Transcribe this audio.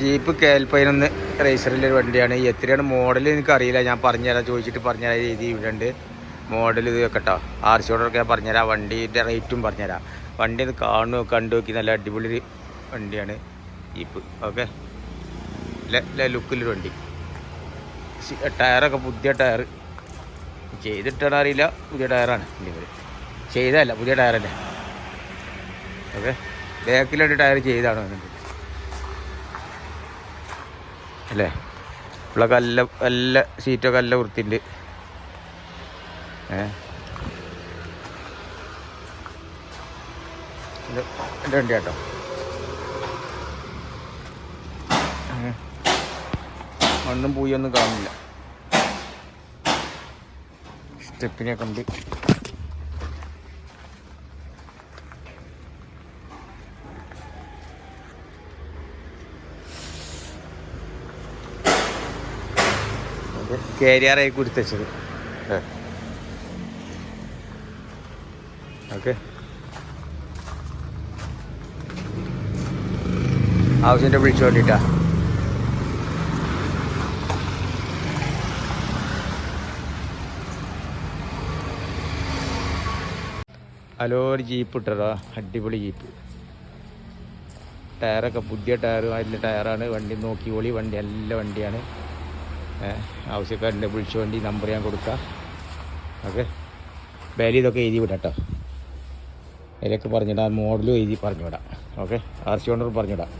Jeep K L പതിനൊന്ന് റേസറിന്റെ ഒരു വണ്ടിയാണ്. എത്രയാണ് മോഡൽ എനിക്ക് അറിയില്ല ഞാൻ പറഞ്ഞുതരാം ചോദിച്ചിട്ട് പറഞ്ഞുതരാം രീതി ഇവിടെ ഉണ്ട് മോഡൽ ഇത് കേട്ടോ. ആർ സി ഓർഡറൊക്കെ പറഞ്ഞുതരാം. വണ്ടീന്റെ റേറ്റും പറഞ്ഞുതരാം. വണ്ടി ഇത് കാണു കണ്ടു നോക്കി. നല്ല അടിപൊളി വണ്ടിയാണ് ജീപ്പ് ഓക്കെ ലുക്കിലൊരു വണ്ടി. ടയറൊക്കെ പുതിയ ടയർ ചെയ്തിട്ടാണ് അറിയില്ല. പുതിയ ടയറാണ് വണ്ടികൾ ചെയ്തതല്ല പുതിയ ടയറല്ലേ ഓക്കെ ബാക്കിലൊരു ടയർ ചെയ്താണ് വന്നിട്ട്. അല്ലേ? ഇവിടെ കല്ല നല്ല സീറ്റൊക്കെ നല്ല വൃത്തിയുണ്ട്. ഏ? വണ്ടി കേട്ടോ. മണ്ണും പൂയൊന്നും കാണില്ല സ്റ്റെപ്പിനെ ഉണ്ട്. കേരിയാറായി കുരുത്തച്ചത് ഓക്കെ. ആവശ്യം വിളിച്ചു വേണ്ടിട്ടാ ഹലോ ഒരു ജീപ്പ് ഇട്ടതാ. അടിപൊളി ജീപ്പ്. ടയറൊക്കെ പുതിയ ടയർ അതിന്റെ ടയറാണ്. വണ്ടി നോക്കി ഓളി വണ്ടി നല്ല വണ്ടിയാണ്. ആവശ്യക്കാരന്റെ വിളിച്ചു വേണ്ടി നമ്പർ ഞാൻ കൊടുക്കാം. ഓക്കെ? ബാലി ഇതൊക്കെ എഴുതി വിടാം കേട്ടോ. അതിലൊക്കെ പറഞ്ഞിടാം മോഡലും എഴുതി പറഞ്ഞു വിടാം ഓക്കെ? ആർ സി ഓണർ പറഞ്ഞു വിടാം